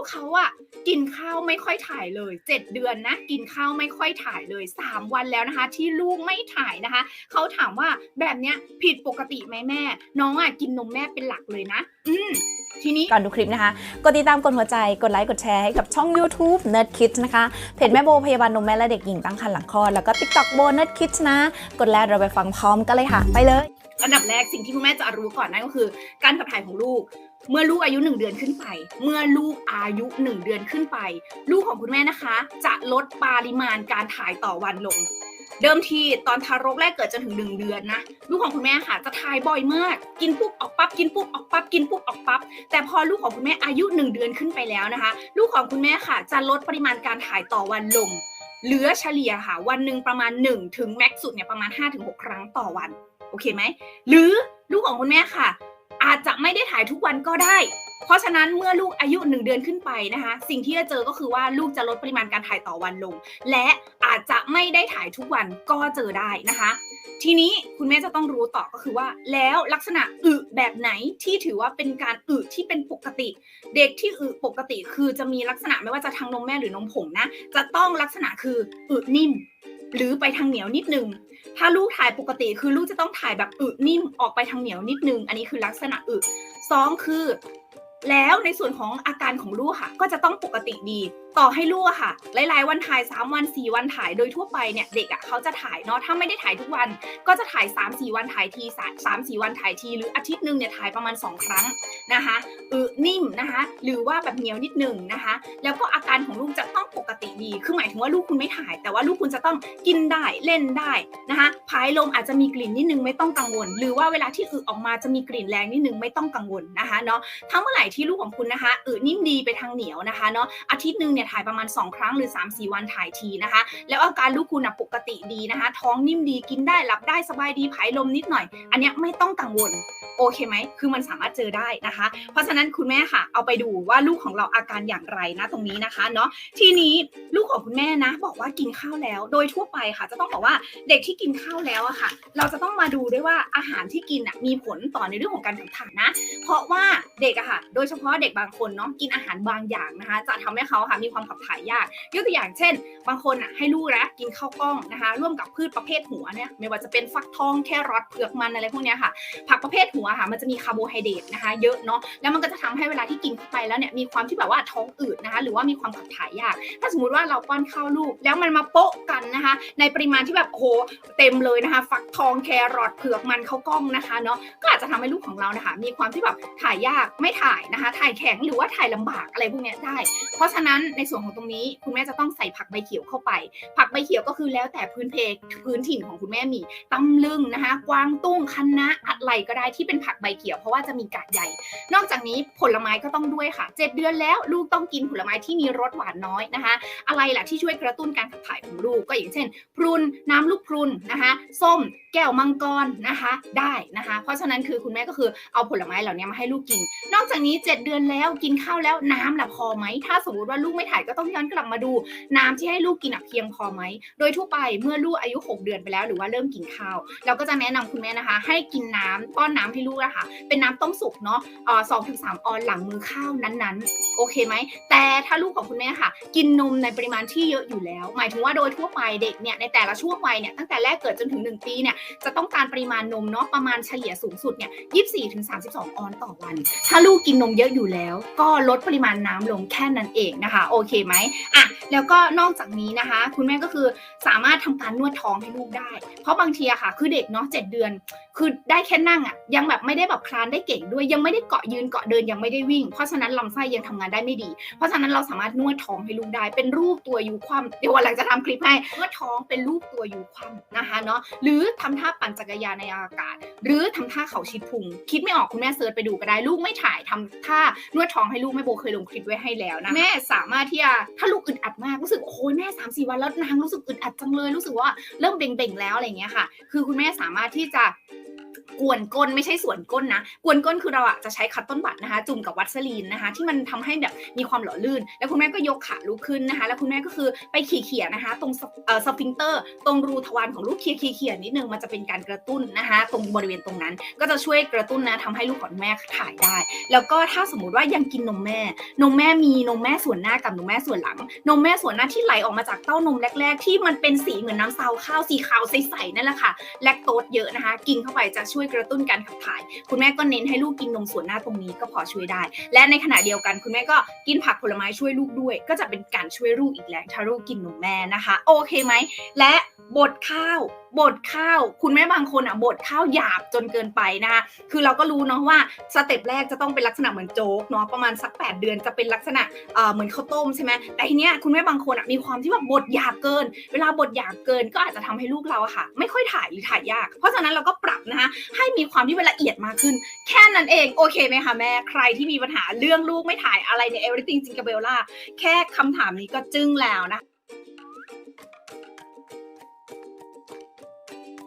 กเขาอะกินข้าวไม่ค่อยถ่ายเลย 7 เดือนนะ กินข้าวไม่ค่อยถ่ายเลย 3 วันแล้วนะคะ ที่ลูกไม่ถ่ายนะคะ เขาถามว่าแบบเนี้ยผิดปกติไหมแม่ น้องอะกินนมแม่เป็นหลักเลยนะ อืมทีนี้ก่อนดูคลิปนะคะ กดติดตามกดหัวใจ กดไลค์ กดแชร์ให้กับช่อง YouTube Nerd Kids นะคะ เพจแม่โบพยาบาลนมแม่และเด็กหญิงตั้งครรภ์หลังคลอด แล้วก็ TikTok โบ Nerd Kids นะ กดแล้วเราไปฟังพร้อมกันเลยค่ะ ไปเลย อันดับแรกสิ่งที่คุณแม่จะรู้ก่อนนั่นก็คือ การขับถ่ายของลูก เมื่อลูกอายุ 1 เดือนขึ้นไป เมื่อลูกอายุ 1 เดือนขึ้นไป ลูกของคุณแม่นะคะ จะลดปริมาณการถ่ายต่อวันลง เดิมทีตอนทารกแรกเกิดจนถึง 1 เดือนนะ ลูกของคุณแม่ค่ะ จะถ่ายบ่อยมาก กินปุ๊บออกปั๊บกินปุ๊บออกปั๊บกินปุ๊บออกปั๊บแต่พอลูกของคุณแม่อายุ 1 เดือนขึ้นไปแล้วนะคะ ลูกของคุณแม่ค่ะ จะลดปริมาณการถ่ายต่อวันลง เหลือเฉลี่ยค่ะ วันหนึ่งประมาณ 1 ถึงแม็กซ์สุดเนี่ยประมาณ 5-6 ครั้งต่อวันโอเคไหมหรือลูกของคุณแม่ค่ะ จจะไม่ได้ถ่ายทุกวันก็ได้ เพราะฉะนั้นเมื่อลูกอายุหนึ่งเดือนขึ้นไปนะคะ สิ่งที่จะเจอก็คือว่าลูกจะลดปริมาณการถ่ายต่อวันลง และอาจจะไม่ได้ถ่ายทุกวันก็เจอได้นะคะ ทีนี้คุณแม่จะต้องรู้ต่อก็คือว่า แล้วลักษณะอึแบบไหนที่ถือว่าเป็นการอึที่เป็นปกติ เด็กที่อึปกติคือจะมีลักษณะไม่ว่าจะทางนมแม่หรือนมผงนะ จะต้องลักษณะคืออึนิ่ม หรือไปทางเหนียวนิดนึง ถ้าลูกถ่ายปกติคือลูกจะต้องถ่ายแบบอึนิ่มออกไปทางเหนียวนิดนึง อันนี้คือลักษณะอึสองคือ แล้วในส่วนของอาการของลูกค่ะ ก็จะต้องปกติดี ต่อให้ลูกค่ะ หลาย ๆ วันถ่าย 3 วัน 4 วันถ่ายโดยทั่วไปเนี่ยเด็กอะเขาจะถ่ายเนาะถ้าไม่ได้ถ่ายทุกวัน ก็จะถ่าย 3 4 วันถ่ายทีสามสี่วันถ่ายที หรืออาทิตย์หนึ่งเนี่ยถ่ายประมาณ 2 ครั้งนะคะอึนิ่มนะคะ หรือว่าแบบเหนียวนิดหนึ่งนะคะ แล้วก็อาการของลูกจะต้องปกติดี คือหมายถึงว่าลูกคุณไม่ถ่าย แต่ว่าลูกคุณจะต้องกินได้เล่นได้นะคะพายลมอาจจะมีกลิ่นนิดนึงไม่ต้องกังวล หรือว่าเวลาที่อึออกมาจะมีกลิ่นแรงนิดนึงไม่ต้องกังวลนะคะเนาะถ้าเมื่อไหร่ที่ลูกของคุณนะคะอึนิ่มดีไปทางเหนียวนะคะเนาะอาทิตย์หนึ่งเนี่ยถ่ายประมาณ 2 ครั้งหรือ 3-4 วันถ่ายทีนะคะ แล้วอาการลูกคุณนะปกติดีนะคะ ท้องนิ่มดีกินได้หลับได้สบายดีผายลมนิดหน่อย อันนี้ไม่ต้องกังวลโอเคไหมคือมันสามารถเจอได้นะคะ เพราะฉะนั้นคุณแม่ค่ะ เอาไปดูว่าลูกของเราอาการอย่างไรนะตรงนี้นะคะเนาะทีนี้ลูกของคุณแม่นะ บอกว่ากินข้าวแล้ว โดยทั่วไปค่ะ จะต้องบอกว่าเด็กที่กินข้าวแล้วอะค่ะ เราจะต้องมาดูด้วยว่าอาหารที่กินอะมีผลต่อในเรื่องของการขับถ่ายนะ เพราะว่าเด็กอะค่ะโดยเฉพาะเด็กบางคนเนาะกินอาหารบางอย่างนะคะ จะทำให้เขาค่ะมีความขับถ่ายยากยกตัวอย่างเช่น บางคนอะให้ลูกนะกินข้าวกล้องนะคะ ร่วมกับพืชประเภทหัวเนี่ยไม่ว่าจะเป็นฟักทองแครอทเผือกมันอะไรพวกเนี้ยค่ะ ผักประเภทหัวค่ะมันจะมีคาร์โบไฮเดรตนะคะ เยอะเนาะแล้วมันก็จะทำให้เวลาที่กินเข้าไปแล้วเนี่ยมีความที่แบบว่าท้องอืดนะคะ หรือว่ามีความขับถ่ายยาก ถ้าสมมติว่าเราป้อนข้าวลูก แล้วมันมาโปะกันนะคะ ในปริมาณที่แบบโอ้โหเต็มเลยนะคะ ฟักทองแครอทเผือกมันข้าวกล้องนะคะเนาะก็อาจจะทำให้ลูกของเรานะคะ มีความที่แบบถ่ายยากไม่ถ่ายนะคะ ถ่ายแข็งหรือว่าถ่ายลำบากอะไรพวกนี้ได้ เพราะฉะนั้นในส่วนของตรงนี้คุณแม่จะต้องใส่ผักใบเขียวเข้าไป ผักใบเขียวก็คือแล้วแต่พื้นเพพื้นถิ่นของคุณแม่มีตำลึงนะคะกวางตุ้งคะน้าอะไรก็ได้ที่เป็นผักใบเขียว เพราะว่าจะมีกากใยนอกจากนี้ผลไม้ก็ต้องด้วยค่ะ 7 เดือนแล้วลูกต้องกินผลไม้ที่มีรสหวานน้อยนะคะ อะไรล่ะที่ช่วยกระตุ้นการขับถ่ายของลูกก็อย่างเช่น พรุนน้ำลูกพรุนนะคะส้มแก้วมังกรนะคะได้นะคะ เพราะฉะนั้นคือคุณแม่ก็คือเอาผลไม้เหล่านี้มาให้ลูกกิน นอกจากนี้7เดือนแล้วกินข้าวแล้วน้ำหล่ะพอไหม ถ้าสมมติว่าลูกไม่ถ่ายก็ต้องย้อนกลับมาดู น้ำที่ให้ลูกกินอะเพียงพอไหม โดยทั่วไปเมื่อลูกอายุ 6 เดือนไปแล้ว หรือว่าเริ่มกินข้าว เราก็จะแนะนำคุณแม่นะคะ ให้กินน้ำป้อนน้ำให้ลูกนะคะเป็นน้ำต้มสุกเนาะสองถึงสามออนหลังมือข้าวนั้นๆ โอเคไหม แต่ถ้าลูกของคุณแม่ค่ะ กินนมในปริมาณที่เยอะอยู่แล้ว หมายถึงว่าโดยทั่วไปเด็กเนี่ยในแต่ละช่วงวัยเนี่ยตั้งแต่แรกเกิดจนถึง 1 ปีเนี่ยจะต้องการปริมาณนมเนาะประมาณเฉลี่ยสูงสุดเนี่ย24ถึง32ออนต่อวัน ถ้าลูกกินนมเยอะอยู่แล้ว ก็ลดปริมาณน้ำลงแค่นั้นเองนะคะ โอเคไหมอะแล้วก็นอกจากนี้นะคะ คุณแม่ก็คือสามารถทำการนวดท้องให้ลูกได้ เพราะบางทีอะค่ะ คือเด็กเนาะเจ็ดเดือน คือได้แค่นั่งอะยังแบบไม่ได้แบบคลานได้เก่งด้วย ยังไม่ได้เกาะยืนเกาะเดินยังไม่ได้วิ่ง เพราะฉะนั้นลำไส้ยังทำงานได้ไม่ดี เพราะฉะนั้นเราสามารถนวดท้องให้ลูกได้ เป็นรูปตัวยูคว่ำเดี๋ยววันหลังจะทำคลิปให้นวดท้องเป็นรูปตัวยูคว่ำนะคะเนาะหรือทำท่าปั่นจักรยานในอากาศ หรือทำท่าเข่าชิดพุง คิดไม่ออกคุณแม่เซิร์ชไปดูก็ได้ลูกไม่ถ่ายทำท่านวดท้องให้ลูกแม่โบเคยลงคลิปไว้ให้แล้วนะ แม่สามารถที่จะถ้าลูกอึดอัดมากรู้สึกโอ้ยแม่สามสี่วันแล้วนางรู้สึกอึดอัดจังเลย รู้สึกว่าเริ่มเบ่งๆแล้วอะไรเงี้ยค่ะ คือคุณแม่สามารถที่จะ กวนก้นไม่ใช่ส่วนก้นนะ กวนก้นคือเราอะจะใช้คัตต้นบัตนะคะ จุ่มกับวัสลีนนะคะ ที่มันทำให้แบบมีความหล่อลื่น แล้วคุณแม่ก็ยกขาลุกขึ้นนะคะ แล้วคุณแม่ก็คือไปขี่เขี่ยนะคะ ตรงสเอ่อสฟิงเตอร์ ตรงรูทวารของลูกเขี่ยเขี่ยนิดนึงมันจะเป็นการกระตุ้นนะคะ ตรงบริเวณตรงนั้น ก็จะช่วยกระตุ้นนะทำให้ลูกของแม่ถ่ายได้ แล้วก็ถ้าสมมติว่ายังกินนมแม่ นมแม่มีนมแม่ส่วนหน้ากับนมแม่ส่วนหลัง นมแม่ส่วนหน้าที่ไหลออกมาจากเต้านมแรก ๆ ที่มันเป็นสีเหมือนน้ำซาวข้าวสีขาวใสๆนั่นแหละค่ะแลคโตสเยอะนะคะ กินเข้าไปจะช่วยกระตุ้นการขับถ่าย คุณแม่ก็เน้นให้ลูกกินนมส่วนหน้าตรงนี้ก็พอช่วยได้ และในขณะเดียวกัน คุณแม่ก็กินผักผลไม้ช่วยลูกด้วย ก็จะเป็นการช่วยลูกอีกแรงถ้าลูกกินนมแม่นะคะ โอเคไหมและบดข้าว บดข้าว คุณแม่บางคนอะบดข้าวหยาบจนเกินไปนะคะคือเราก็รู้เนาะว่าสเต็ปแรกจะต้องเป็นลักษณะเหมือนโจ๊กเนาะประมาณสัก 8 เดือนจะเป็นลักษณะเหมือนข้าวต้มใช่ไหมแต่ทีเนี้ยคุณแม่บางคนอะมีความที่ว่าบดหยาบเกิน เวลาบดหยาบเกินก็อาจจะทำให้ลูกเราอะค่ะ ไม่ค่อยถ่ายหรือถ่ายยาก เพราะฉะนั้นเราก็ปรับนะคะให้มีความที่เป็นละเอียดมากขึ้น แค่นั้นเองโอเคไหมคะแม่ใครที่มีปัญหาเรื่องลูกไม่ถ่ายอะไรเนี่ย everything จิงกาเบลล่าแค่คำถามนี้ก็จึ้งแล้วนะ